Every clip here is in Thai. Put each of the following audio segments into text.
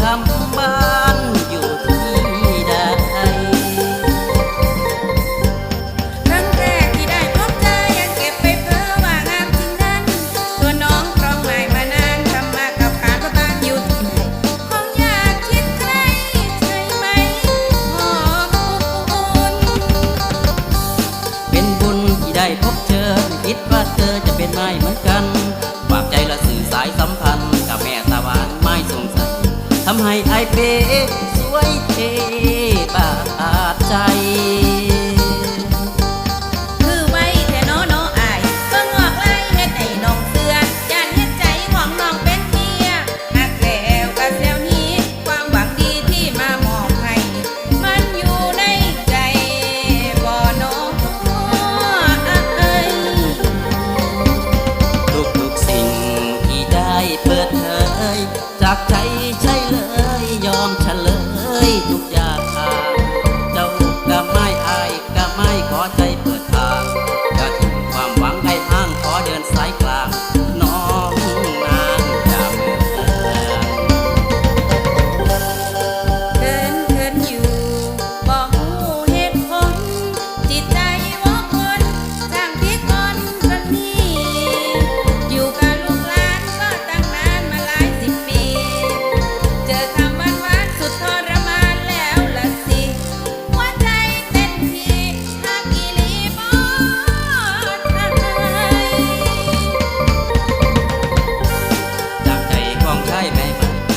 คำบ้านอยู่ที่ใดครั้งแรกที่ได้พบเธอยังเก็บไปเพ้อวางามจนั้น ตัวน้องครองหมายมานานทำมากับการก็บ้านอยู่ที่คงอยากคิดใครใช่ไหมหออุ่นเป็นบุญที่ได้พบเธอคิดว่าเธอจะเป็นไม้เหมือนกัน ทำให้ไอายเป๋สวยเทบาดใจ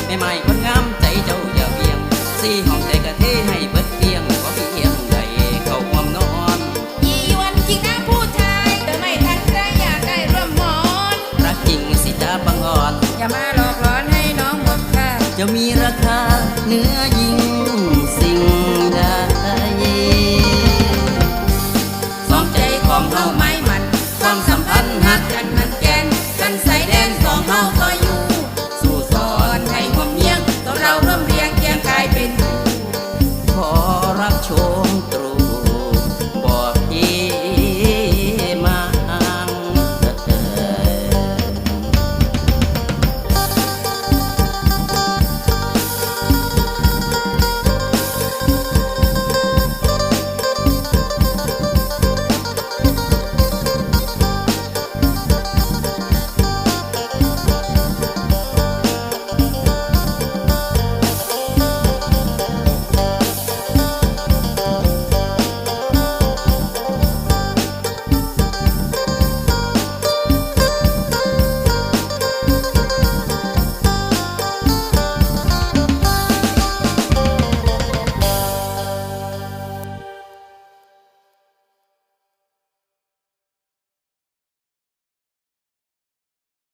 ม่ใหม่แม่ใหม่คนงามใจเจ้าอย่าเบี่ยงสี่ห้องใจกะเทให้เบิดเพียงขอเพียงใดเข้าความนอนอีวันที่ข้าผู้ชายแต่ไม่ทันไรอยากได้ร่วมหมอนรักจริงสิจ้าบังอ่อน อย่ามาหลอกหลอนให้น้องบอกค่ะจะมีราคาเนื้อยิ่ง